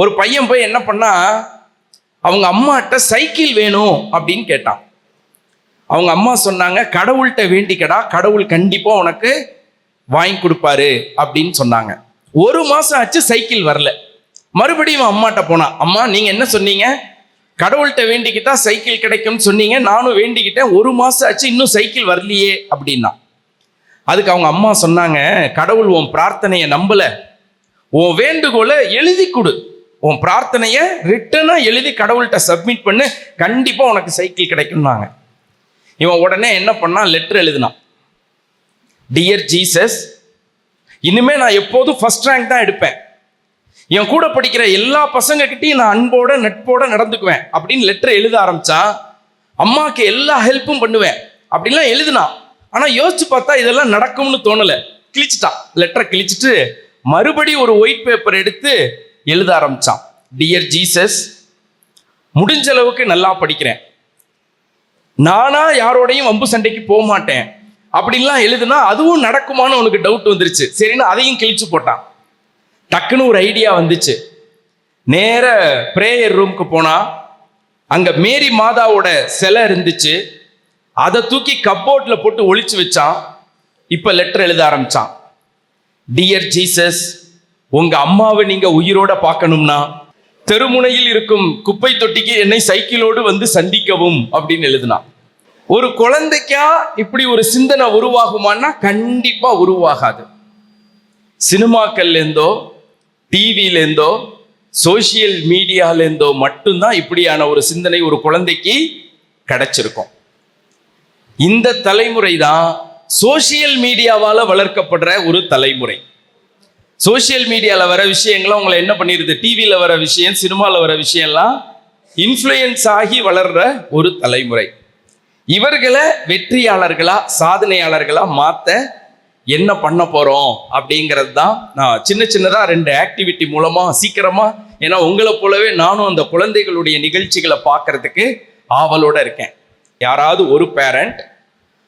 ஒரு பையன் போய் என்ன பண்ணா அவங்க அம்மாட்ட சைக்கிள் வேணும் அப்படின்னு கேட்டான். அவங்க அம்மா சொன்னாங்க கடவுள்கிட்ட வேண்டிக்கடா கடவுள் கண்டிப்பா உனக்கு வாங்கி கொடுப்பாரு அப்படின்னு சொன்னாங்க. ஒரு மாசம் ஆச்சு சைக்கிள் வரல. மறுபடியும் அம்மாட்ட போனான் அம்மா நீங்க என்ன சொன்னீங்க? கடவுள்கிட்ட வேண்டிக்கிட்டா சைக்கிள் கிடைக்கும்னு சொன்னீங்க நானும் வேண்டிக்கிட்டேன் ஒரு மாசம் ஆச்சு இன்னும் சைக்கிள் வரலையே அப்படின்னா. அதுக்கு அவங்க அம்மா சொன்னாங்க கடவுள் உன் பிரார்த்தனையை நம்பல உன் வேண்டுகோளை எழுதி கொடு. உன் பிரார்த்தனையை ரிட்டனாக எழுதி கடவுள்கிட்ட சப்மிட் பண்ணு கண்டிப்பாக உனக்கு சைக்கிள் கிடைக்கும்னாங்க. இவன் உடனே என்ன பண்ணான்? லெட்டர் எழுதினான். டியர் ஜீசஸ் இனிமே நான் எப்போதும் ஃபர்ஸ்ட் ரேங்க் தான் எடுப்பேன். என் கூட படிக்கிற எல்லா பசங்கக்கிட்டையும் நான் அன்போட நட்போட நடந்துக்குவேன். அப்படின்னு லெட்டர் எழுத ஆரம்பிச்சா அம்மாவுக்கு எல்லா ஹெல்ப்பும் பண்ணுவேன். அப்படிலாம் எழுதினான். ஆனால் யோசிச்சு பார்த்தா இதெல்லாம் நடக்கும்னு தோணல. கிழிச்சிட்டான். லெட்டரை கிழிச்சிட்டு மறுபடி ஒரு ஒயிட் பேப்பர் எடுத்து எழுத ஆரம்பித்தான் டியர் ஜீசஸ் முடிஞ்ச அளவுக்கு நல்லா படிக்கிறேன். நானா யாரோடையும் வம்பு சண்டைக்கு போக மாட்டேன். அப்படின்லாம் எழுதுனா அதுவும் நடக்குமான்னு உனக்கு டவுட் வந்துருச்சு. சரின்னு அதையும் கிழிச்சு போட்டான். டக்குன்னு ஒரு ஐடியா வந்துச்சு. நேர ப்ரேயர் ரூம்க்கு போனா அங்க மேரி மாதாவோட சிலை இருந்துச்சு. அதை தூக்கி கப்போர்ட்ல போட்டு ஒழிச்சு வச்சான். இப்ப லெட்டர் எழுத ஆரம்பிச்சான். டியர் ஜீசஸ் உங்க அம்மாவை நீங்க உயிரோட பார்க்கணும்னா தெருமுனையில் இருக்கும் குப்பை தொட்டிக்கு என்னை சைக்கிளோடு வந்து சந்திக்கவும் அப்படின்னு எழுதினா. ஒரு குழந்தைக்கா இப்படி ஒரு சிந்தனை உருவாகுமான்னா கண்டிப்பா உருவாகாது. சினிமாக்கள்லேருந்தோ டிவிலேருந்தோ சோஷியல் மீடியாலேருந்தோ மட்டும்தான் இப்படியான ஒரு சிந்தனை ஒரு குழந்தைக்கு கிடைச்சிருக்கும். இந்த தலைமுறை தான் சோஷியல் மீடியாவால் வளர்க்கப்படுற ஒரு தலைமுறை. சோஷியல் மீடியாவில் வர விஷயங்களும் உங்களை என்ன பண்ணிடுது டிவியில் வர விஷயம் சினிமாவில் வர விஷயம்லாம் இன்ஃப்ளூயன்ஸ் ஆகி வளர்ற ஒரு தலைமுறை. இவர்களை வெற்றியாளர்களா சாதனையாளர்களா மாற்ற என்ன பண்ண போகிறோம் அப்படிங்கிறது தான் நான் சின்ன சின்னதாக ரெண்டு ஆக்டிவிட்டி மூலமாக சீக்கிரமாக ஏன்னா உங்களை போலவே நானும் அந்த குழந்தைகளுடைய நிகழ்ச்சிகளை பார்க்கறதுக்கு ஆவலோடு இருக்கேன். யாராவது ஒரு பேரண்ட்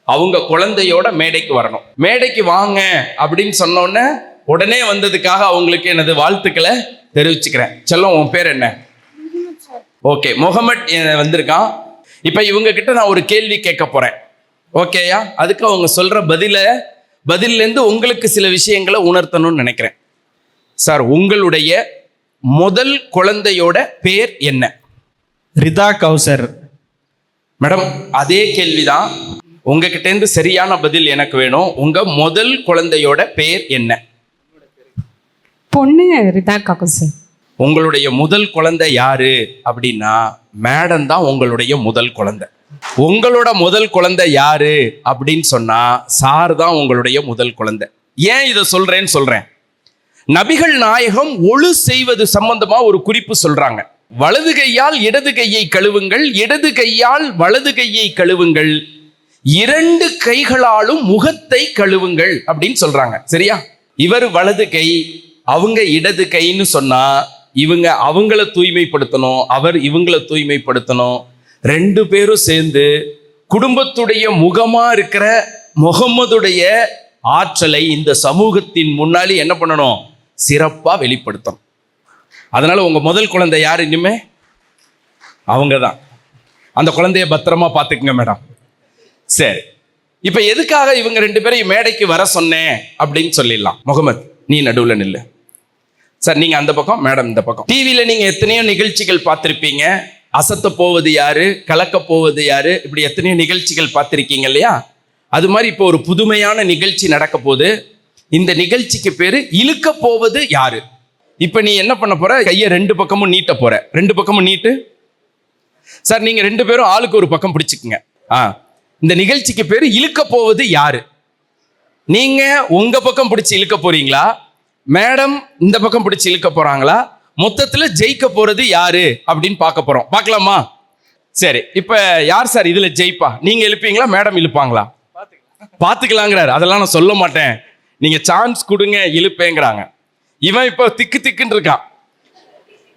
அவங்க குழந்தையோட மேடைக்கு வரணும். மேடைக்கு வாங்க அப்படின்னு சொன்னோன்னே உடனே வந்ததுக்காக அவங்களுக்கு எனது வாழ்த்துக்களை தெரிவிச்சுக்கிறேன். செல்லம் உன் பேர் என்ன? ஓகே முகமட் வந்திருக்கான். இப்போ இவங்க கிட்ட நான் ஒரு கேள்வி கேட்க போறேன். ஓகேயா அதுக்கு அவங்க சொல்ற பதில பதில்லேருந்து உங்களுக்கு சில விஷயங்களை உணர்த்தணும்னு நினைக்கிறேன். சார் உங்களுடைய முதல் குழந்தையோட பேர் என்ன? ரிதா கௌசர். மேடம் அதே கேள்விதான். உங்ககிட்ட இருந்து சரியான பதில் எனக்கு வேணும். உங்க முதல் குழந்தையோட பேர் என்ன? பொண்ணு ரிதா சார் உங்களுடைய முதல் குழந்தை யாரு? அப்படின்னா மேடம் தான் உங்களுடைய முதல் குழந்தை. உங்களோட முதல் குழந்தை யாரு? அப்படின்னு சொன்னா சார் தான் உங்களுடைய முதல் குழந்தை. ஏன் இதை சொல்றேன்னு சொல்றேன். நபிகள் நாயகம் ஒழு செய்வது சம்பந்தமா ஒரு குறிப்பு சொல்றாங்க. வலது கையால் இடது கையை கழுவுங்கள் இடது கையால் வலது கையை கழுவுங்கள். இரண்டு கைகளாலும் முகத்தை கழுவுங்கள் அப்படின்னு சொல்றாங்க. சரியா? இவர் வலது கை அவங்க இடது கைன்னு சொன்னா இவங்க அவங்கள தூய்மைப்படுத்தணும் அவர் இவங்கள தூய்மைப்படுத்தணும். ரெண்டு பேரும் சேர்ந்து குடும்பத்துடைய முகமா இருக்கிற முகம்மதுடைய ஆற்றலை இந்த சமூகத்தின் முன்னாடி என்ன பண்ணணும்? சிறப்பாக வெளிப்படுத்தணும். அதனால உங்க முதல் குழந்தை யார் இனிமே? அவங்க தான் அந்த குழந்தைய பத்திரமா பார்த்துக்குங்க மேடம். சரி. இப்போ எதுக்காக இவங்க ரெண்டு பேரையும் மேடைக்கு வர சொன்னேன் அப்படின்னு சொல்லிடலாம். முகமது நீ நடுவில் நில்லு. சார் நீங்க அந்த பக்கம் மேடம் இந்த பக்கம். டிவியில நீங்க எத்தனையோ நிகழ்ச்சிகள் பார்த்துருப்பீங்க? அசத்த போவது யாரு? கலக்க போவது யாரு? இப்படி எத்தனையோ நிகழ்ச்சிகள் பார்த்துருக்கீங்க இல்லையா? அது மாதிரி இப்போ ஒரு புதுமையான நிகழ்ச்சி நடக்க போகுது. இந்த நிகழ்ச்சிக்கு பேரு இழுக்க போவது யாரு? இப்ப நீ என்ன பண்ண போற? கையை ரெண்டு பக்கமும் நீட்ட போற. ரெண்டு பக்கமும் நீட்டு. சார் நீங்க ரெண்டு பேரும் ஆளுக்கு ஒரு பக்கம் பிடிச்சுக்குங்க. ஆ. இந்த நிகழ்ச்சிக்கு பேரு இழுக்க போவது யாரு? நீங்க உங்க பக்கம் பிடிச்சு இழுக்க போறீங்களா? மேடம் இந்த பக்கம் பிடிச்சி இழுக்க போறாங்களா? மொத்தத்துல ஜெயிக்க போறது யாரு? அப்படின்னு பார்க்க போறோம். பார்க்கலாமா? சரி இப்ப யார் சார் இதுல ஜெயிப்பா? நீங்க இழுப்பீங்களா? மேடம் இழுப்பாங்களா? பாத்துக்கலாங்கிறாரு அதெல்லாம் நான் சொல்ல மாட்டேன். நீங்க சான்ஸ் கொடுங்க இழுப்பேங்கிறாங்க. இவன் இப்போ திக்கு திக்குன்னு இருக்கான்.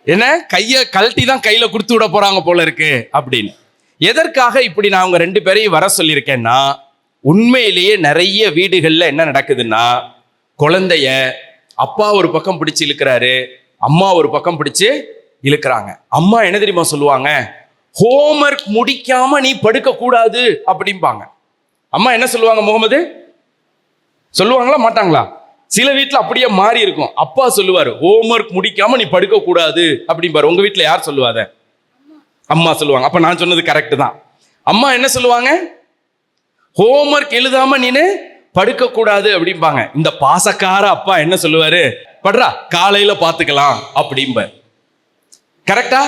என்ன? கையை கழட்டி தான் கையில கொடுத்து விட போறாங்க போல இருக்கு அப்படின்னு. எதற்காக இப்படி நான் அவங்க ரெண்டு பேரையும் வர சொல்லியிருக்கேன்னா உண்மையிலேயே நிறைய வீடுகள்ல என்ன நடக்குதுன்னா குழந்தைய அப்பா ஒரு பக்கம் பிடிச்சு இழுக்கிறாரு அம்மா ஒரு பக்கம் பிடிச்சு இழுக்கிறாங்க. அம்மா என்ன தெரியுமா சொல்லுவாங்க? ஹோம்ஒர்க் முடிக்காம நீ படுக்க கூடாது அப்படிம்பாங்க. அம்மா என்ன சொல்லுவாங்க முகமது? சொல்லுவாங்களா மாட்டாங்களா? சில வீட்டில் அப்படியே மாறி இருக்கும். அப்பா சொல்லுவார் ஹோம்ஒர்க் முடிக்காம நீ படுக்க கூடாது அப்படிம்பாரு. உங்க வீட்டில் யார் சொல்லுவாத அம்மா சொல்லுவாங்க. அப்ப நான் சொன்னது கரெக்ட் தான். அம்மா என்ன சொல்லுவாங்க? ஹோம்ஒர்க் எழுதாம நீனு படுக்கக்கூடாது அப்படிம்பாங்க. இந்த பாசக்கார அப்பா என்ன சொல்லுவாரு? படுறா காலையில பாத்துக்கலாம் அப்படிம்பார். கரெக்டா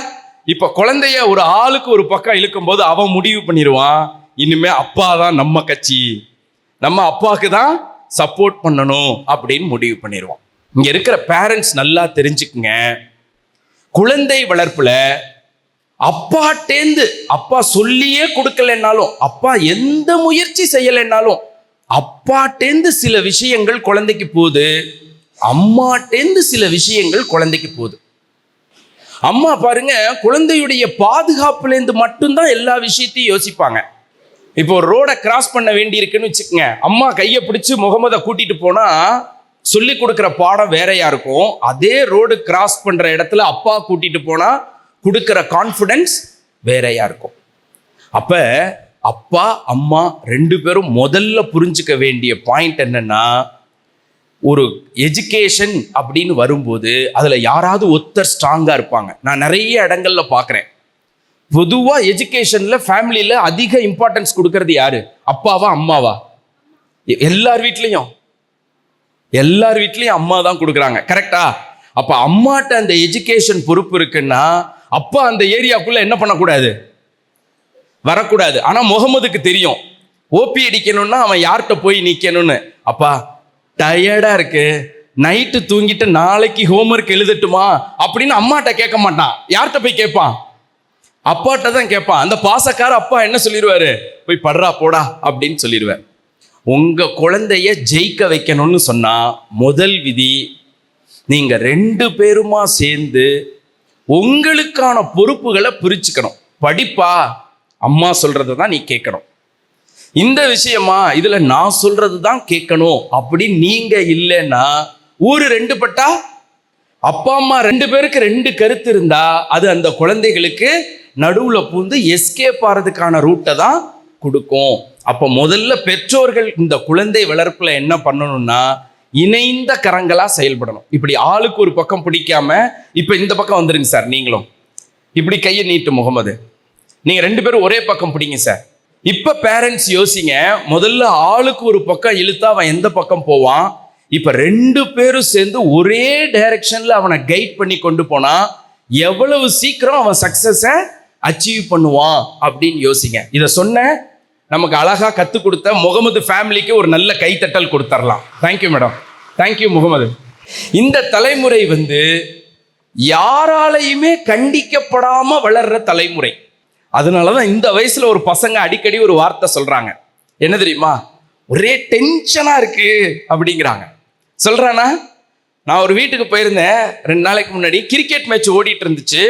இப்ப குழந்தைய ஒரு ஆளுக்கு ஒரு பக்கம் இழுக்கும் போது அவன் முடிவு பண்ணிடுவான். இனிமே அப்பா தான் நம்ம கட்சி. நம்ம அப்பாவுக்கு தான் சப்போர்ட் பண்ணணும் அப்படின்னு முடிவு பண்ணிடுவான். இங்க இருக்கிற பேரண்ட்ஸ் நல்லா தெரிஞ்சுக்குங்க. குழந்தை வளர்ப்புல அப்பாட்டேந்து அப்பா சொல்லியே கொடுக்கலைன்னாலும் அப்பா எந்த முயற்சி செய்யலைன்னாலும் அப்பாட்டேந்து சில விஷயங்கள் குழந்தைக்கு போகுது அம்மாட்டேந்து சில விஷயங்கள் குழந்தைக்கு போகுது. அம்மா பாருங்க குழந்தையுடைய பாதுகாப்புலேருந்து மட்டும்தான் எல்லா விஷயத்தையும் யோசிப்பாங்க. இப்போ ஒரு ரோடை கிராஸ் பண்ண வேண்டி இருக்குன்னு வச்சுக்கோங்க அம்மா கையை பிடிச்சி முகமதை கூட்டிட்டு போனா சொல்லி கொடுக்குற பாடம் வேறையா இருக்கும். அதே ரோடு கிராஸ் பண்ற இடத்துல அப்பா கூட்டிட்டு போனா கொடுக்குற கான்ஃபிடன்ஸ் வேறையா இருக்கும். அப்போ அப்பா அம்மா ரெண்டு பேரும் முதல்ல புரிஞ்சுக்க வேண்டிய பாயிண்ட் என்னன்னா ஒரு எஜுகேஷன் அப்படின்னு வரும்போது அதில் யாராவது ஒருத்தர் ஸ்ட்ராங்காக இருப்பாங்க. நான் நிறைய இடங்கள்ல பார்க்குறேன். பொதுவாக எஜுகேஷனில் ஃபேமிலியில் அதிக இம்பார்ட்டன்ஸ் கொடுக்கறது யாரு? அப்பாவா அம்மாவா? எல்லார் வீட்லேயும். எல்லார் வீட்லேயும் அம்மா தான் கொடுக்குறாங்க. கரெக்டா அப்போ அம்மாட்ட அந்த எஜுகேஷன் பொறுப்பு இருக்குன்னா அப்பா அந்த ஏரியாக்குள்ளே என்ன பண்ணக்கூடாது? வரக்கூடாது. ஆனால் முகமதுக்கு தெரியும். ஓபி அடிக்கணும்னா அவன் யார்கிட்ட போய் நிற்கணும்னு அப்பா டயர்டாக இருக்கு. நைட்டு தூங்கிட்டு நாளைக்கு ஹோம்ஒர்க் எழுதட்டுமா? அப்படின்னு அம்மாட்ட கேட்க மாட்டான். யார்கிட்ட போய் கேட்பான்? அப்பாட்ட தான் கேட்பான். அந்த பாசக்கார அப்பா என்ன சொல்லிடுவாரு? போய் படுறா போடா அப்படின்னு சொல்லிடுவேன் உங்க குழந்தைய ஜெயிக்க வைக்கணும்னு சொன்னா முதல் விதி நீங்க ரெண்டு பேருமா சேர்ந்து உங்களுக்கான பொறுப்புகளை பிரிச்சுக்கணும். படிப்பா அம்மா சொல்கிறது தான் நீ கேட்கணும். இந்த விஷயமா இதில் நான் சொல்கிறது தான் கேட்கணும் அப்படி நீங்கள் இல்லைன்னா ஊர் ரெண்டு பட்டா? அப்பா அம்மா ரெண்டு பேருக்கு ரெண்டு கருத்து இருந்தா அது அந்த குழந்தைகளுக்கு நடுவில் பூந்து எஸ்கேப் ஆகிறதுக்கான ரூட்டை தான் கொடுக்கும். அப்போ முதல்ல பெற்றோர்கள் இந்த குழந்தை வளர்ப்பில் என்ன பண்ணணும்னா இணைந்த கரங்களாக செயல்படணும். இப்படி ஆளுக்கு ஒரு பக்கம் பிடிக்காம இப்போ இந்த பக்கம் வந்துருங்க சார் நீங்களும். இப்படி கையை நீட்டு முகமது. நீங்க ரெண்டு பேரும் ஒரே பக்கம் பிடிங்க சார் இப்ப பேரண்ட்ஸ் யோசிங்க முதல்ல ஆளுக்கு ஒரு பக்கம் இழுத்தா அவன் எந்த பக்கம் போவான்? இப்ப ரெண்டு பேரும் சேர்ந்து ஒரே டைரக்ஷன்ல அவனை கைட் பண்ணி கொண்டு போனா எவ்வளவு சீக்கிரம் அவன் சக்சஸ அச்சீவ் பண்ணுவான் அப்படின்னு யோசிங்க. இதை சொன்ன நமக்கு அழகா கத்து கொடுத்த முகமது ஃபேமிலிக்கு ஒரு நல்ல கைத்தட்டல் கொடுத்துடலாம் தேங்க்யூ மேடம் தேங்க்யூ முகமது. இந்த தலைமுறை வந்து யாராலையுமே கண்டிக்கப்படாம வளர்ற தலைமுறை. அதனால தான் இந்த வயசில் ஒரு பசங்க அடிக்கடி ஒரு வார்த்தை சொல்கிறாங்க என்ன தெரியுமா? ஒரே டென்ஷனாக இருக்கு அப்படிங்கிறாங்க. சொல்கிறானா நான் ஒரு வீட்டுக்கு போயிருந்தேன். ரெண்டு நாளைக்கு முன்னாடி கிரிக்கெட் மேட்ச் ஓடிட்டு இருந்துச்சு.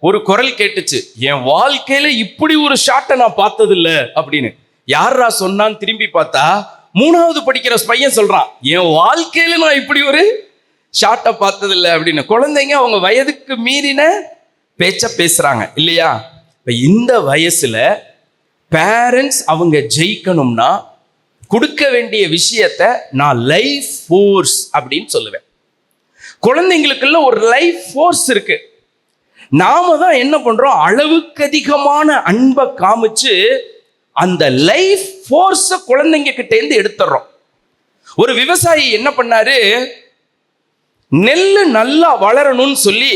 ஒரு குரல் கேட்டுச்சு. என் வாழ்க்கையில இப்படி ஒரு ஷாட்டை நான் பார்த்ததில்ல அப்படின்னு. யாரா சொன்னான்னு திரும்பி பார்த்தா மூணாவது படிக்கிற பையன் சொல்றான் என் வாழ்க்கையில நான் இப்படி ஒரு ஷாட்டை பார்த்ததில்ல அப்படின்னு. குழந்தைங்க அவங்க வயதுக்கு மீறின பேச்ச பேசுறாங்க. இல்லையா? இப்போ இந்த வயசில் பேரண்ட்ஸ் அவங்க ஜெயிக்கணும்னா கொடுக்க வேண்டிய விஷயத்த நான் லைஃப் ஃபோர்ஸ் அப்படின்னு சொல்லுவேன். குழந்தைங்களுக்குள்ள ஒரு லைஃப் ஃபோர்ஸ் இருக்கு. நாம தான் என்ன பண்றோம்? அளவுக்கு அதிகமான அன்பை காமிச்சு அந்த லைஃப் ஃபோர்ஸை குழந்தைங்க கிட்ட இருந்து எடுத்துடுறோம் ஒரு விவசாயி என்ன பண்ணாரு? நெல் நல்லா வளரணும்னு சொல்லி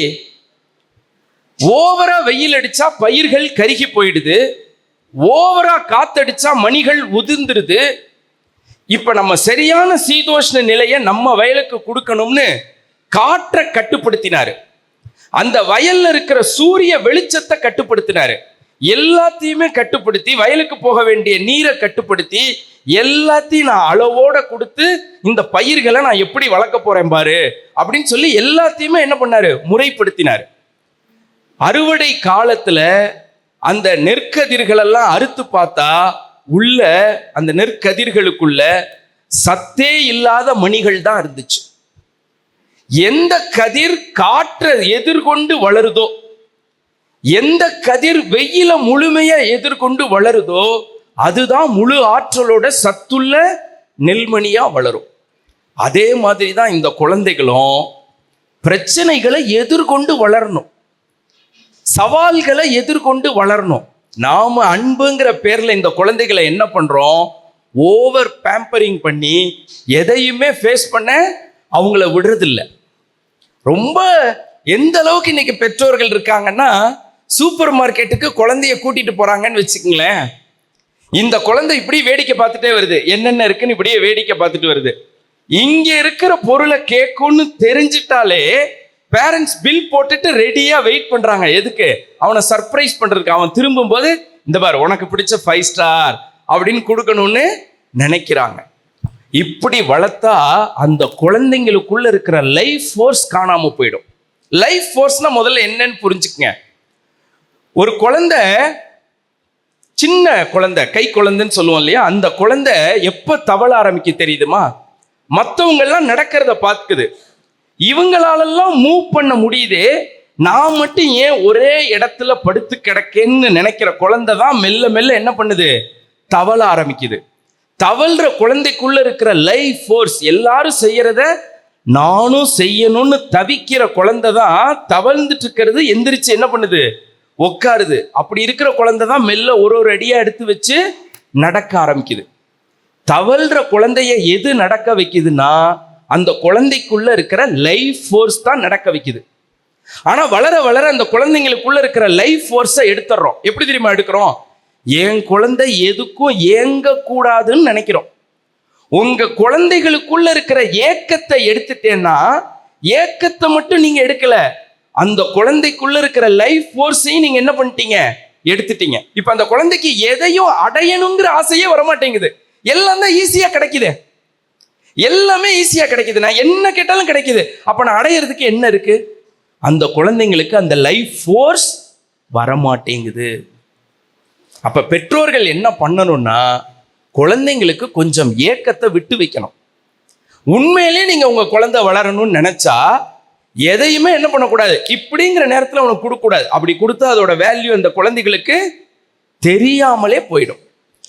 ஓவரா வெயில் அடிச்சா பயிர்கள் கருகி போயிடுது. ஓவரா காத்தடிச்சா மணிகள் உதிர்ந்துருது. இப்ப நம்ம சரியான சீதோஷ்ண நிலையை நம்ம வயலுக்கு கொடுக்கணும்னு காற்றை கட்டுப்படுத்தினாரு. அந்த வயல்ல இருக்கிற சூரிய வெளிச்சத்தை கட்டுப்படுத்தினாரு. எல்லாத்தையுமே கட்டுப்படுத்தி வயலுக்கு போக வேண்டிய நீரை கட்டுப்படுத்தி எல்லாத்தையும் நான் அளவோட கொடுத்து இந்த பயிர்களை நான் எப்படி வளர்க்க போறேன் பாரு அப்படின்னு சொல்லி எல்லாத்தையுமே என்ன பண்ணாரு? முறைப்படுத்தினாரு. அறுவடை காலத்துல அந்த நெற்கதிர்களெல்லாம் அறுத்து பார்த்தா உள்ள அந்த நெற்கதிர்களுக்குள்ள சத்தே இல்லாத மணிகள் தான் இருந்துச்சு. எந்த கதிர் காற்றை எதிர்கொண்டு வளருதோ எந்த கதிர் வெயில முழுமையா எதிர்கொண்டு வளருதோ அதுதான் முழு ஆற்றலோட சத்துள்ள நெல்மணியா வளரும். அதே மாதிரி தான் இந்த குழந்தைகளும் பிரச்சனைகளை எதிர்கொண்டு வளரணும். சவால்களை எதிர்கொண்டு வளரணும். நாம அன்புங்கிற பேரில் இந்த குழந்தைகளை என்ன பண்ணுறோம் ஓவர் பேம்பரிங் பண்ணி எதையுமே ஃபேஸ் பண்ண அவங்கள விடுறதில்ல. ரொம்ப எந்த அளவுக்கு இன்னைக்கு பெற்றோர்கள் இருக்காங்கன்னா சூப்பர் மார்க்கெட்டுக்கு குழந்தைய கூட்டிட்டு போறாங்கன்னு வச்சுக்கங்களேன். இந்த குழந்தை இப்படி வேடிக்கை பார்த்துட்டே வருது. என்னென்ன இருக்குன்னு இப்படியே வேடிக்கை பார்த்துட்டு வருது. இங்க இருக்கிற பொருளை கேட்கும்னு தெரிஞ்சிட்டாலே பேரண்ட்ஸ் பில் போட்டுட்டு ரெடியாக வெயிட் பண்ணுறாங்க எதுக்கு? அவனை சர்ப்ரைஸ் பண்ணுறதுக்கு அவன் திரும்பும்போது இந்த பார் உனக்கு பிடிச்ச ஃபைவ் ஸ்டார் அப்படின்னு கொடுக்கணும்னு நினைக்கிறாங்க. இப்படி வளர்த்தா அந்த குழந்தைங்களுக்குள்ள இருக்கிற லைஃப் ஃபோர்ஸ் காணாம போயிடும். லைஃப் ஃபோர்ஸ்னா முதல்ல என்னன்னு புரிஞ்சுக்கங்க. ஒரு குழந்தை சின்ன குழந்தை கை குழந்தைன்னு சொல்லுவோம் இல்லையா? அந்த குழந்தை எப்போ தவள ஆரம்பிக்க தெரியுதுமா? மற்றவங்கெல்லாம் நடக்கிறத பார்க்குது. இவங்களாலெல்லாம் மூவ் பண்ண முடியுதே நான் மட்டும் ஏன் ஒரே இடத்துல படுத்து கிடக்கேன்னு நினைக்கிற குழந்தை தான் மெல்ல மெல்ல என்ன பண்ணுது? தவள ஆரம்பிக்குது. தவழ்ற குழந்தைக்குள்ள இருக்கிற லைஃப் ஃபோர்ஸ் எல்லாரும் செய்யறத நானும் செய்யணும்னு தவிக்கிற குழந்தை தான் தவழ்ந்துட்டு இருக்கிறது எந்திரிச்சு என்ன பண்ணுது? உட்காருது அப்படி இருக்கிற குழந்தை தான் மெல்ல ஒரு ஒரு அடியா எடுத்து வச்சு நடக்க ஆரம்பிக்குது. தவழ்ற குழந்தைய எது நடக்க வைக்குதுன்னா அந்த குழந்தைக்குள்ள இருக்கிற லைஃப் ஃபோர்ஸ் தான் நடக்க வைக்குது. ஆனா வளர வளர அந்த குழந்தைங்களுக்குள்ள இருக்கிற லைஃப் ஃபோர்ஸை எடுத்துடுறோம் எப்படி தெரியுமா எடுக்கிறோம்? என் குழந்தை எதுக்கும் ஏங்க கூடாதுன்னு நினைக்கிறோம். உங்க குழந்தைகளுக்குள்ள இருக்கிற ஏக்கத்தை எடுத்துட்டேன்னா ஏக்கத்தை மட்டும் நீங்க எடுக்கல. அந்த குழந்தைக்குள்ள இருக்கிற லைஃப் ஃபோர்ஸையும் நீங்க என்ன பண்ணிட்டீங்க? எடுத்துட்டீங்க. இப்ப அந்த குழந்தைக்கு எதையும் அடையணுங்கிற ஆசையே வரமாட்டேங்குது. எல்லாம் தான் ஈஸியா கிடைக்குது. எல்லாமே ஈஸியாக கிடைக்குது. நான் என்ன கேட்டாலும் கிடைக்குது. அப்போ நான் அடையிறதுக்கு என்ன இருக்கு? அந்த குழந்தைங்களுக்கு அந்த லைஃப் ஃபோர்ஸ் வரமாட்டேங்குது. அப்போ பெற்றோர்கள் என்ன பண்ணணும்னா குழந்தைங்களுக்கு கொஞ்சம் ஏக்கத்தை விட்டு வைக்கணும். உண்மையிலேயே நீங்கள் உங்கள் குழந்தை வளரணும்னு நினச்சா எதையுமே என்ன பண்ணக்கூடாது. இப்படிங்கிற நேரத்தில் உனக்கு கொடுக்கக்கூடாது. அப்படி கொடுத்தா அதோட வேல்யூ அந்த குழந்தைகளுக்கு தெரியாமலே போயிடும்.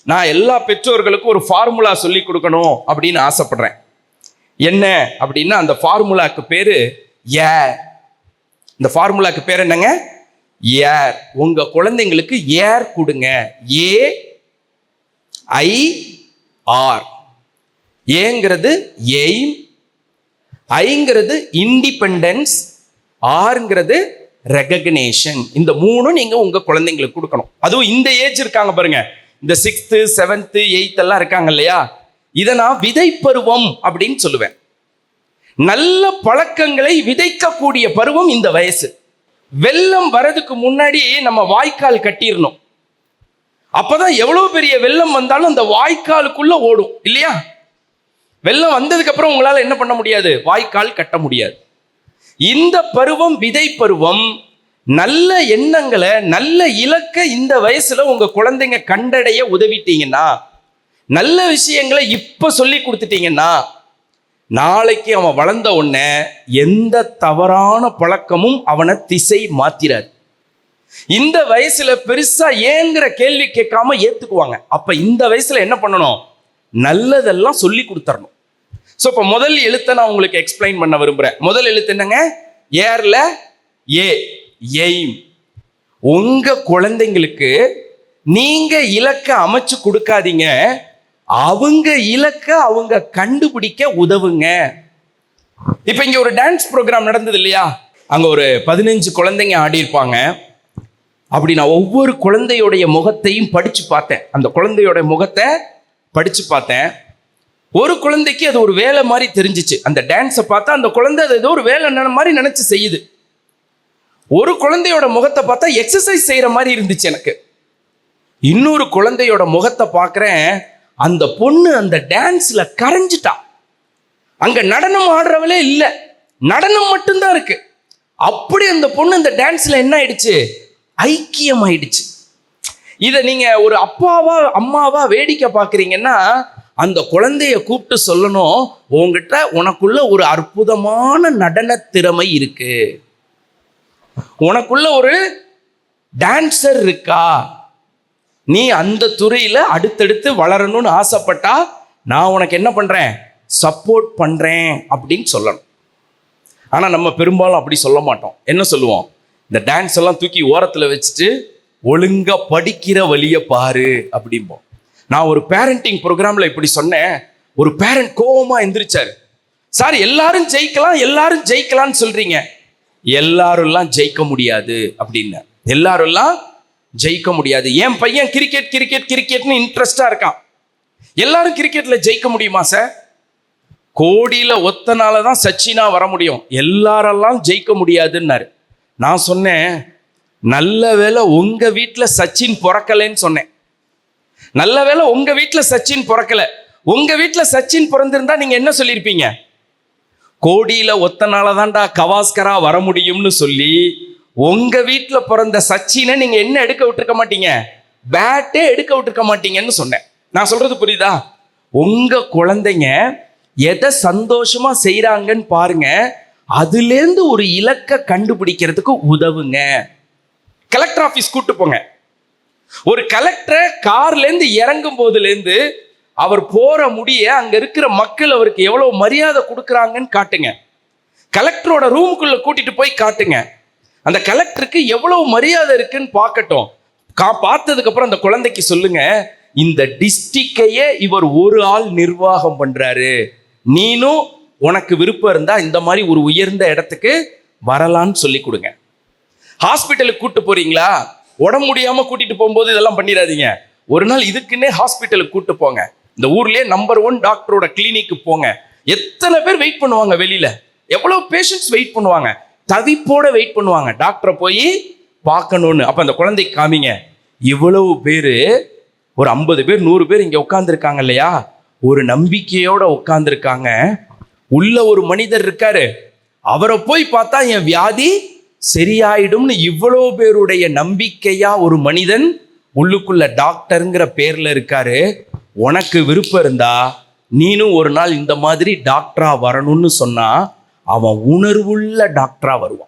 நான் எல்லா பெற்றோர்களுக்கும் ஒரு ஃபார்முலா சொல்லி கொடுக்கணும் அப்படின்னு ஆசைப்படுறேன். என்ன அப்படின்னா அந்த ஃபார்முலாக்கு பேரு ஏர் இந்த ஃபார்முலாக்கு பேர் என்னங்க? ஏர் உங்க குழந்தைங்களுக்கு ஏர் கொடுங்க? A I R. ஏங்கிறது எய்ம் ஐங்கிறது இண்டிபெண்டன்ஸ் ஆறுங்கிறது ரெகக்னேஷன். இந்த மூணும் நீங்க உங்க குழந்தைங்களுக்கு கொடுக்கணும். அதுவும் இந்த ஏஜ் இருக்காங்க பாருங்க. இந்த சிக்ஸ்த்து செவன்த்து எயித் எல்லாம் இருக்காங்க இல்லையா? இதை நான் விதை பருவம் அப்படின்னு சொல்லுவேன். நல்ல பழக்கங்களை விதைக்கக்கூடிய பருவம் இந்த வயசு. வெள்ளம் வரதுக்கு முன்னாடி நம்ம வாய்க்கால் கட்டிடணும் அப்பதான் எவ்வளவு பெரிய வெள்ளம் வந்தாலும் அந்த வாய்க்காலுக்குள்ள ஓடும் இல்லையா? வெள்ளம் வந்ததுக்கு அப்புறம் உங்களால என்ன பண்ண முடியாது? வாய்க்கால் கட்ட முடியாது. இந்த பருவம் விதை பருவம். நல்ல எண்ணங்களை நல்ல இலக்கை இந்த வயசுல உங்க குழந்தைங்க கண்டடைய உதவிட்டீங்கன்னா நல்ல விஷயங்களை இப்ப சொல்லி கொடுத்துட்டீங்கன்னா நாளைக்கு அவன் வளர்ந்த உடனே எந்த தவறான பழக்கமும் அவனை திசை மாத்திராது. இந்த வயசுல பெருசா ஏங்கிற கேள்வி கேட்காம ஏத்துக்குவாங்க. அப்ப இந்த வயசுல என்ன பண்ணணும்? நல்லதெல்லாம் சொல்லி கொடுத்துடணும் ஸோ இப்போ முதல் எழுத்தை நான் உங்களுக்கு எக்ஸ்பிளைன் பண்ண விரும்புகிறேன் முதல் எழுத்து என்னங்க? ஏர்ல ஏ. எய்ம். உங்க குழந்தைங்களுக்கு நீங்க இலக்க அமைச்சு கொடுக்காதீங்க. அவங்க இலக்க அவங்க கண்டுபிடிக்க உதவுங்க. இப்போ இங்க ஒரு டான்ஸ் ப்ரோக்ராம் நடந்தது இல்லையா? அங்க ஒரு பதினஞ்சு குழந்தைங்க ஆடியிருப்பாங்க அப்படி நான் ஒவ்வொரு குழந்தையோடைய முகத்தையும் படிச்சு பார்த்தேன். அந்த குழந்தையோட முகத்தை படிச்சு பார்த்தேன். ஒரு குழந்தைக்கு அது ஒரு வேலை மாதிரி தெரிஞ்சிச்சு. அந்த டான்ஸை பார்த்தா அந்த குழந்தை அது ஏதோ ஒரு வேலை மாதிரி நினைச்சு செய்யுது. ஒரு குழந்தையோட முகத்தை பார்த்தா எக்ஸசைஸ் செய்கிற மாதிரி இருந்துச்சு எனக்கு. இன்னொரு குழந்தையோட முகத்தை பார்க்குறேன் அந்த பொண்ணு அந்த டான்ஸில் கரைஞ்சிட்டா. அங்கே நடனம் ஆடுறவளே இல்லை நடனம் மட்டும்தான் இருக்கு. அப்படி அந்த பொண்ணு அந்த டான்ஸில் என்ன ஆயிடுச்சு? ஐக்கியம் ஆயிடுச்சு இதை நீங்க ஒரு அப்பாவா அம்மாவா வேடிக்கை பார்க்குறீங்கன்னா அந்த குழந்தைய கூப்பிட்டு சொல்லணும் உங்ககிட்ட உனக்குள்ள ஒரு அற்புதமான நடன திறமை இருக்குது உனக்குள்ள ஒரு டான்சர் இருக்கா? நீ அந்த துறையில் அடுத்தடுத்து வளரணும்னு ஆசைப்பட்டா நான் உனக்கு என்ன பண்ணுறேன் சப்போர்ட் பண்ணுறேன் அப்படின்னு சொல்லணும். ஆனால் நம்ம பெரும்பாலும் அப்படி சொல்ல மாட்டோம். என்ன சொல்லுவோம்? இந்த டான்ஸ் எல்லாம் தூக்கி ஓரத்தில் வச்சுட்டு ஒழுங்காக படிக்கிற வழியை பாரு அப்படிம்போம். நான் ஒரு பேரண்டிங் ப்ரோக்ராமில் இப்படி சொன்னேன். ஒரு பேரண்ட் கோபமாக எந்திரிச்சார். சார் எல்லாரும் ஜெயிக்கலாம் எல்லாரும் ஜெயிக்கலாம்னு சொல்கிறீங்க எல்லாரும்லாம் ஜெயிக்க முடியாது அப்படின்னு. எல்லாரும்லாம் ஜெயிக்க முடியாது. என் பையன் கிரிக்கெட் கிரிக்கெட் கிரிக்கெட்னு இன்ட்ரெஸ்டாக இருக்கான். எல்லாரும் கிரிக்கெட்டில் ஜெயிக்க முடியுமா சார் கோடியில் ஒத்தனால தான் சச்சினா வர முடியும். எல்லாரெல்லாம் ஜெயிக்க முடியாதுன்னாரு. நான் சொன்னேன் நல்ல வேளை உங்கள் வீட்டில் சச்சின் பிறக்கலைன்னு சொன்னேன். நல்ல வேளை உங்கள் வீட்டில் சச்சின் பிறக்கல. உங்கள் வீட்டில் சச்சின் பிறந்திருந்தா நீங்கள் என்ன சொல்லியிருப்பீங்க? கோடியில் ஒத்தனால தான்டா கவாஸ்கரா வர முடியும்னு சொல்லி உங்கள் வீட்டில் பிறந்த சச்சினை நீங்கள் என்ன எடுக்க விட்டுருக்க மாட்டீங்க? பேட்டே எடுக்க விட்டுருக்க மாட்டீங்கன்னு சொன்னேன். நான் சொல்கிறது புரியுதா? உங்கள் குழந்தைங்க எதை சந்தோஷமாக செய்கிறாங்கன்னு பாருங்க அதுலேருந்து ஒரு இலக்கை கண்டுபிடிக்கிறதுக்கு உதவுங்க. கலெக்டர் ஆஃபீஸ் கூட்டு போங்க. ஒரு கலெக்டரை கார்லேருந்து இறங்கும் போதுலேருந்து அவர் போற முடிய அங்க இருக்கிற மக்கள் அவருக்கு எவ்வளவு மரியாதை கொடுக்குறாங்கன்னு காட்டுங்க. கலெக்டரோட ரூமுக்குள்ள கூட்டிட்டு போய் காட்டுங்க. அந்த கலெக்டருக்கு எவ்வளவு மரியாதை இருக்குன்னு பார்க்கட்டும். கா பார்த்ததுக்கு அப்புறம் அந்த குழந்தைக்கு சொல்லுங்க இந்த டிஸ்ட்ரிக்டையே இவர் ஒரு ஆள் நிர்வாகம் பண்றாரு. நீனும் உனக்கு விருப்பம் இருந்தா இந்த மாதிரி ஒரு உயர்ந்த இடத்துக்கு வரலான்னு சொல்லி கொடுங்க. ஹாஸ்பிட்டலுக்கு கூட்டு போறீங்களா? உடம்பு முடியாம கூட்டிட்டு போகும்போது இதெல்லாம் பண்ணிடாதீங்க. ஒரு நாள் இதுக்குன்னே ஹாஸ்பிட்டலுக்கு கூட்டு போங்க. இந்த ஊர்லயே நம்பர் ஒன் டாக்டரோட கிளினிக்கு போங்க. எத்தனை பேர் வெயிட் பண்ணுவாங்க வெளியில? எவ்வளவு பேஷண்ட்ஸ் வெயிட் பண்ணுவாங்க? தவிப்போட வெயிட் பண்ணுவாங்க. டாக்டரை போய் பார்க்கணும்னு. அப்ப அந்த குழந்தை காமிங்க. இவ்வளவு பேரு ஒரு ஐம்பது பேர் நூறு பேர் இங்க உட்காந்துருக்காங்க இல்லையா? ஒரு நம்பிக்கையோட உட்காந்துருக்காங்க உள்ள ஒரு மனிதர் இருக்காரு. அவரை போய் பார்த்தா என் வியாதி சரியாயிடும்னு இவ்வளோ பேருடைய நம்பிக்கையா ஒரு மனிதன் உள்ளுக்குள்ள டாக்டருங்கிற பேர்ல இருக்காரு. உனக்கு விருப்பம் இருந்தா நீனும் ஒரு நாள் இந்த மாதிரி டாக்டரா வரணும்னு சொன்னா அவன் உணர்வுள்ள டாக்டரா வருவான்.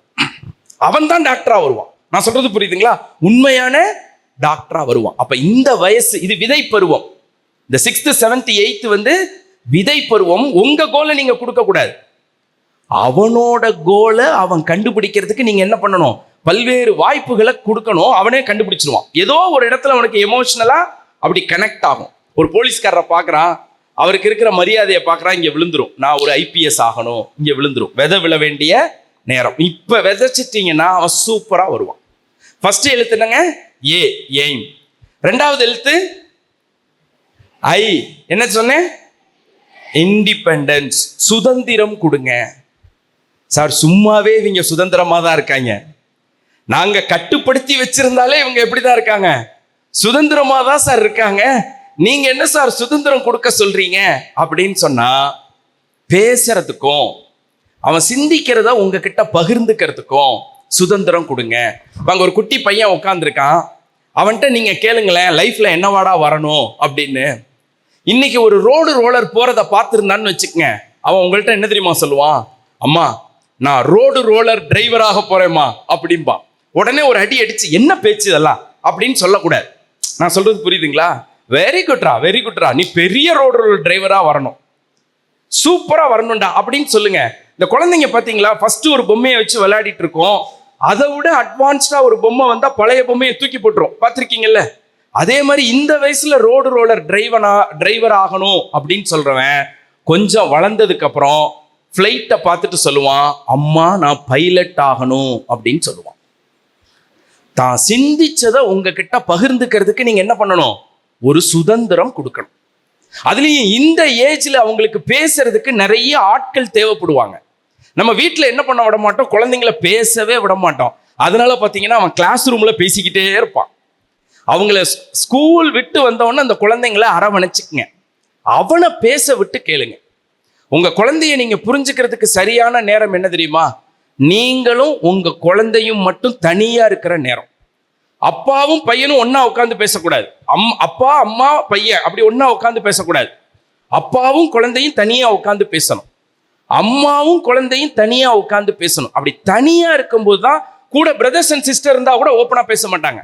அவன் தான் டாக்டரா வருவான். நான் சொல்றது புரியுதுங்களா? உண்மையான டாக்டரா வருவான். அப்ப இந்த வயசு இது விதை பருவம். இந்த சிக்ஸ்த் செவன்த் எயித்து வந்து விதை பருவம். உங்க கோலை நீங்க கொடுக்க கூடாது. அவனோட கோலை அவன் கண்டுபிடிக்கிறதுக்கு நீங்க என்ன பண்ணணும்? பல்வேறு வாய்ப்புகளை கொடுக்கணும். அவனே கண்டுபிடிச்சிருவான். ஏதோ ஒரு இடத்துல அவனுக்கு எமோஷனலா அப்படி கனெக்ட் ஆகும். ஒரு போலீஸ்காரரை பார்க்குறான் அவருக்கு இருக்கிற மரியாதையை பார்க்குறான் இங்கே விழுந்துரும். நான் ஒரு ஐபிஎஸ் ஆகணும் இங்கே விழுந்துரும். விதை விழ வேண்டிய நேரம். இப்போ விதைச்சிட்டிங்கன்னா அவன் சூப்பராக வருவான். ஃபஸ்ட்டு எழுத்து என்னங்க? ஏ எய்ம் ரெண்டாவது எழுத்து? ஐ என்ன சொன்னேன்? இண்டிபெண்டன்ஸ் சுதந்திரம் கொடுங்க. சார் சும்மாவே இவங்க சுதந்திரமாக தான் இருக்காங்க. நாங்கள் கட்டுப்படுத்தி வச்சிருந்தாலே இவங்க எப்படி தான் இருக்காங்க? சுதந்திரமாக தான் சார் இருக்காங்க. நீங்க என்ன சார் சுதந்திரம் கொடுக்க சொல்றீங்க? அப்படின்னு சொன்னா பேசுறதுக்கும் அவன் சிந்திக்கிறத உங்ககிட்ட பகிர்ந்துக்கிறதுக்கும் சுதந்திரம் கொடுங்க. அங்க ஒரு குட்டி பையன் உட்காந்துருக்கான் அவன்கிட்ட நீங்க கேளுங்களேன் லைஃப்ல என்னவாடா வரணும் அப்படின்னு. இன்னைக்கு ஒரு ரோடு ரோலர் போறத பார்த்துருந்தான்னு வச்சுக்கங்க. அவன் உங்கள்கிட்ட என்ன தெரியுமா சொல்லுவான்? அம்மா நான் ரோடு ரோலர் டிரைவராக போறேம்மா அப்படின்பா உடனே ஒரு அடி அடிச்சு என்ன பேச்சு இதெல்லாம்? அப்படின்னு சொல்லக்கூடாது. நான் சொல்றது புரியுதுங்களா? வெரி குட்ரா வெரி குட்ரா நீ பெரிய ரோடு ரோலர் டிரைவரா வரணும். சூப்பரா வரணும்டா அப்படின்னு சொல்லுங்க. இந்த குழந்தைங்க பாத்தீங்களா ஃபர்ஸ்ட் ஒரு பொம்மையை வச்சு விளையாடிட்டு இருக்கோம். அதை விட அட்வான்ஸ்டா ஒரு பொம்மை வந்தா பழைய பொம்மையை தூக்கி போட்டுரும். பார்த்திருக்கீங்கல்ல அதே மாதிரி இந்த வயசுல ரோடு ரோலர் டிரைவனா டிரைவர் ஆகணும் அப்படின்னு சொல்றவன் கொஞ்சம் வளர்ந்ததுக்கு அப்புறம் ஃப்ளைட்டை பார்த்துட்டு சொல்லுவான் அம்மா நான் பைலட் ஆகணும் அப்படின்னு சொல்லுவான். தான் சிந்திச்சதை உங்ககிட்ட பகிர்ந்துக்கிறதுக்கு நீங்க என்ன பண்ணணும்? ஒரு சுதந்திரம் கொடுக்கணும். அதுலேயும் இந்த ஏஜில் அவங்களுக்கு பேசுறதுக்கு நிறைய ஆட்கள் தேவைப்படுவாங்க. நம்ம வீட்டில் என்ன பண்ண விட மாட்டோம்? குழந்தைங்கள பேசவே விட மாட்டோம். அதனால பார்த்தீங்கன்னா அவன் கிளாஸ் ரூமில் பேசிக்கிட்டே இருப்பான். அவங்கள ஸ்கூல் விட்டு வந்தவொடனே அந்த குழந்தைங்கள அரவணைச்சிக்கங்க. அவனை பேச விட்டு கேளுங்க. உங்கள் குழந்தைய நீங்கள் புரிஞ்சுக்கிறதுக்கு சரியான நேரம் என்ன தெரியுமா? நீங்களும் உங்கள் குழந்தையும் மட்டும் தனியாக இருக்கிற நேரம். அப்பாவும் பையனும் ஒன்னா உட்காந்து பேசக்கூடாது. அம் அப்பா அம்மா பையன் அப்படி ஒன்னா உட்காந்து பேசக்கூடாது. அப்பாவும் குழந்தையும் தனியா உட்காந்து பேசணும். அம்மாவும் குழந்தையும் தனியா உட்காந்து பேசணும். அப்படி தனியா இருக்கும்போது தான் கூட பிரதர்ஸ் அண்ட் சிஸ்டர் இருந்தா கூட ஓப்பனா பேச மாட்டாங்க.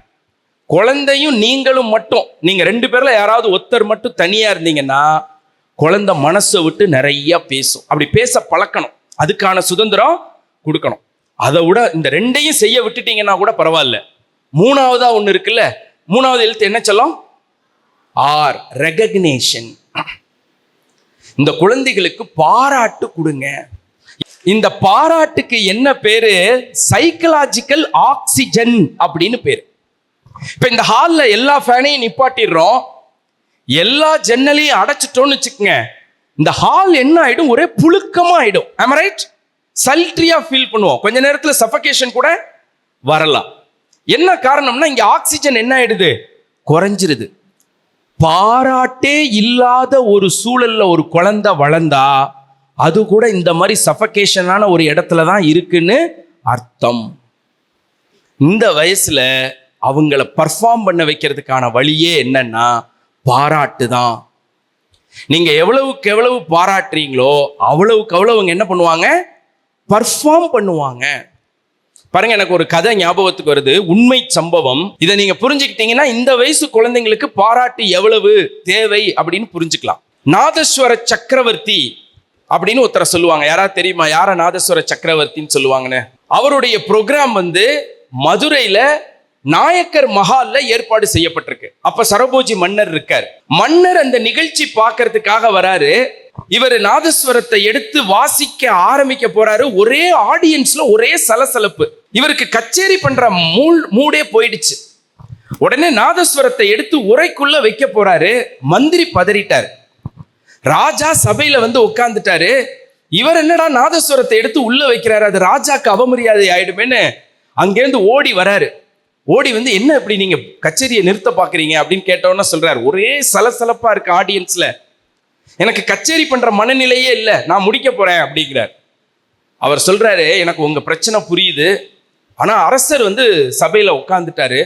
குழந்தையும் நீங்களும் மட்டும் நீங்க ரெண்டு பேர்ல யாராவது ஒருத்தர் மட்டும் தனியா இருந்தீங்கன்னா குழந்தை மனசை விட்டு நிறைய பேசும். அப்படி பேச பழக்கணும். அதுக்கான சுதந்திரம் கொடுக்கணும். அதை விட இந்த ரெண்டையும் செய்ய விட்டுட்டீங்கன்னா கூட பரவாயில்ல. மூணாவதா ஒன்று இருக்குல்ல? மூணாவது எழுத்து என்ன சொல்லும்? ஆர் ரெகக்னேஷன் இந்த குழந்தைகளுக்கு பாராட்டு கொடுங்க. இந்த பாராட்டுக்கு என்ன பேரு? சைக்கலாஜிக்கல் ஆக்சிஜன் அப்படின்னு பேரு. இப்ப இந்த ஹால்ல எல்லா ஃபேனையும் நிப்பாட்டிடுறோம். எல்லா ஜன்னலையும் அடைச்சிட்டோம்னு வச்சுக்கோங்க. இந்த ஹால் என்ன ஆயிடும்? ஒரே புழுக்கமா ஆயிடும். ரைட் சல்ட்ரியா ஃபீல் பண்ணுவோம். கொஞ்ச நேரத்துல சஃபகேஷன் கூட வரலாம். என்ன காரணம்னா இங்க ஆக்சிஜன் என்ன ஆயிடுது? குறைஞ்சிருது. பாராட்டே இல்லாத ஒரு சூழல்ல ஒரு குழந்தை வளர்ந்தா அது கூட இந்த மாதிரி சஃபகேஷனான ஒரு இடத்துல தான் இருக்குன்னு அர்த்தம். இந்த வயசுல அவங்கள பர்ஃபார்ம் பண்ண வைக்கிறதுக்கான வழியே என்னன்னா பாராட்டு தான். நீங்க எவ்வளவுக்கு எவ்வளவு பாராட்டுறீங்களோ அவ்வளவுக்கு அவ்வளவு அவங்க என்ன பண்ணுவாங்க? பர்ஃபார்ம் பண்ணுவாங்க. பாருங்க எனக்கு ஒரு கதை ஞாபகத்துக்கு வருது. உண்மை சம்பவம். இதை நீங்க புரிஞ்சுக்கிட்டீங்கன்னா இந்த வயசு குழந்தைங்களுக்கு பாராட்டு எவ்வளவு தேவை அப்படின்னு புரிஞ்சுக்கலாம். நாதஸ்வர சக்கரவர்த்தி அப்படின்னு ஒருத்தரை சொல்லுவாங்க. யாராவது தெரியுமா? யார நாதஸ்வர சக்கரவர்த்தின்னு சொல்லுவாங்கன்னு? அவருடைய ப்ரோக்ராம் வந்து மதுரையில நாயக்கர் மஹால்ல ஏற்பாடு செய்யப்பட்டிருக்கு. அப்ப சரபோஜி மன்னர் இருக்கார். மன்னர் அந்த நிகழ்ச்சி பார்க்கறதுக்காக வராரு. இவர் நாதஸ்வரத்தை எடுத்து வாசிக்க ஆரம்பிக்க போறாரு. ஒரே ஆடியன்ஸ்ல ஒரே சலசலப்பு. இவருக்கு கச்சேரி பண்ற மூல் மூடே போயிடுச்சு. உடனே நாதஸ்வரத்தை எடுத்து உரைக்குள்ள வைக்க போறாரு. மந்திரி பதறிட்டார். ராஜா சபையில வந்து உட்கார்ந்துட்டாரு. இவர் என்னடா நாதஸ்வரத்தை எடுத்து உள்ள வைக்கிறாரு? அது ராஜாக்கு அவமரியாதை ஆயிடுமேன்னு அங்கேருந்து ஓடி வராரு. ஓடி வந்து என்ன இப்படி நீங்க கச்சேரியை நிறுத்த பாக்குறீங்க? அப்படின்னு கேட்டோன்னா சொல்றாரு. ஒரே சலசலப்பா இருக்கு ஆடியன்ஸ்ல எனக்கு கச்சேரி பண்ற மனநிலையே இல்லை. நான் முடிக்க போறேன். அப்படிங்கிறார். அவர் சொல்றாரு எனக்கு உங்க பிரச்சனை புரியுது. ஆனால் அரசர் வந்து சபையில் உட்காந்துட்டாரு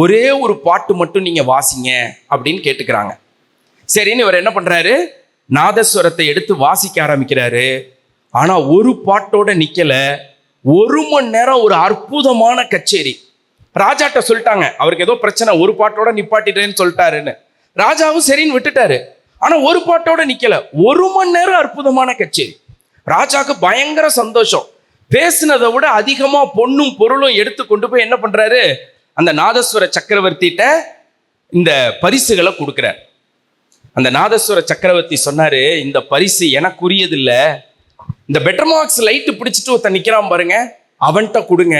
ஒரே ஒரு பாட்டு மட்டும் நீங்கள் வாசிங்க அப்படின்னு கேட்டுக்கிறாங்க. சரின்னு இவர் என்ன பண்ணுறாரு நாதஸ்வரத்தை எடுத்து வாசிக்க ஆரம்பிக்கிறாரு. ஆனால் ஒரு பாட்டோட நிற்கலை ஒரு மணி நேரம் ஒரு அற்புதமான கச்சேரி. ராஜாட்ட சொல்லிட்டாங்க அவருக்கு ஏதோ பிரச்சனை ஒரு பாட்டோட நிப்பாட்டிட்டேன்னு சொல்லிட்டாருன்னு. ராஜாவும் சரின்னு விட்டுட்டாரு. ஆனா ஒரு பாட்டோட நிக்கல. ஒரு மணி நேரம் அற்புதமான கச்சேரி. ராஜாவுக்கு பயங்கர சந்தோஷம். பேசினதை விட அதிகமாக பொண்ணும் பொருளும் எடுத்து கொண்டு போய் என்ன பண்ணுறாரு அந்த நாதஸ்வர சக்கரவர்த்திட்ட இந்த பரிசுகளை கொடுக்குறார். அந்த நாதஸ்வர சக்கரவர்த்தி சொன்னார் இந்த பரிசு எனக்குரியதில்ல. இந்த பெட்டர் மார்க்ஸ் லைட்டு பிடிச்சிட்டு ஒருத்தன் நிற்கிறான் பாருங்க அவன்கிட்ட கொடுங்க.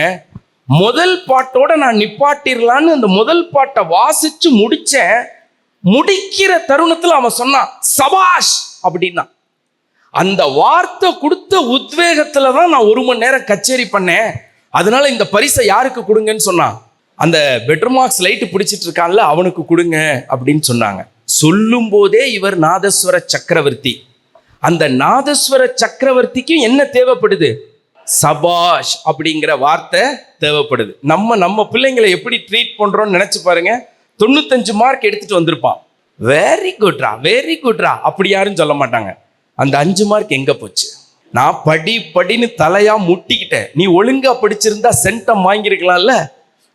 முதல் பாட்டோட நான் நிப்பாட்டிடலான்னு அந்த முதல் பாட்டை வாசிச்சு முடிச்சேன். முடிக்கிற தருணத்தில் அவன் சொன்னான் சபாஷ் அப்படின்னா. அந்த வார்த்தை கொடுத்த உத்வேகத்துல தான் நான் ஒரு மணி நேரம் கச்சேரி பண்ணேன். அதனால இந்த பரிசை யாருக்கு கொடுங்கன்னு சொன்னான் அந்த பெட்ரூம் மார்க்ஸ் லைட்டு பிடிச்சிட்டு இருக்கான்ல அவனுக்கு கொடுங்க அப்படின்னு சொன்னாங்க. சொல்லும் போதே இவர் நாதஸ்வர சக்கரவர்த்தி. அந்த நாதஸ்வர சக்கரவர்த்திக்கும் என்ன தேவைப்படுது? சபாஷ் அப்படிங்கிற வார்த்தை தேவைப்படுது. நம்ம நம்ம பிள்ளைங்களை எப்படி ட்ரீட் பண்றோம்னு நினைச்சு பாருங்க. தொண்ணூத்தஞ்சு மார்க் எடுத்துட்டு வந்திருப்பான். வெரி குட்ரா வெரி குட்ரா அப்படி யாரும் சொல்ல மாட்டாங்க. அந்த அஞ்சு மார்க் எங்க போச்சு? நான் படி படின்னு தலையா முட்டிக்கிட்டேன். நீ ஒழுங்கா படிச்சிருந்தா சென்டம் வாங்கியிருக்கலாம்ல?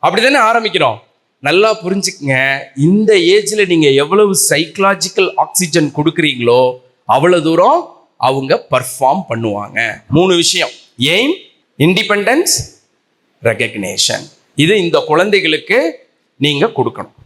அப்படிதானே ஆரம்பிக்கிறோம். நல்லா புரிஞ்சுக்கங்க. இந்த ஏஜ்ல நீங்க எவ்வளவு சைக்கலாஜிக்கல் ஆக்சிஜன் கொடுக்குறீங்களோ அவ்வளவு தூரம் அவங்க பர்ஃபார்ம் பண்ணுவாங்க. மூணு விஷயம். எய்ம் இண்டிபெண்டன்ஸ் ரெகக்னேஷன் இது இந்த குழந்தைகளுக்கு நீங்க கொடுக்கணும்.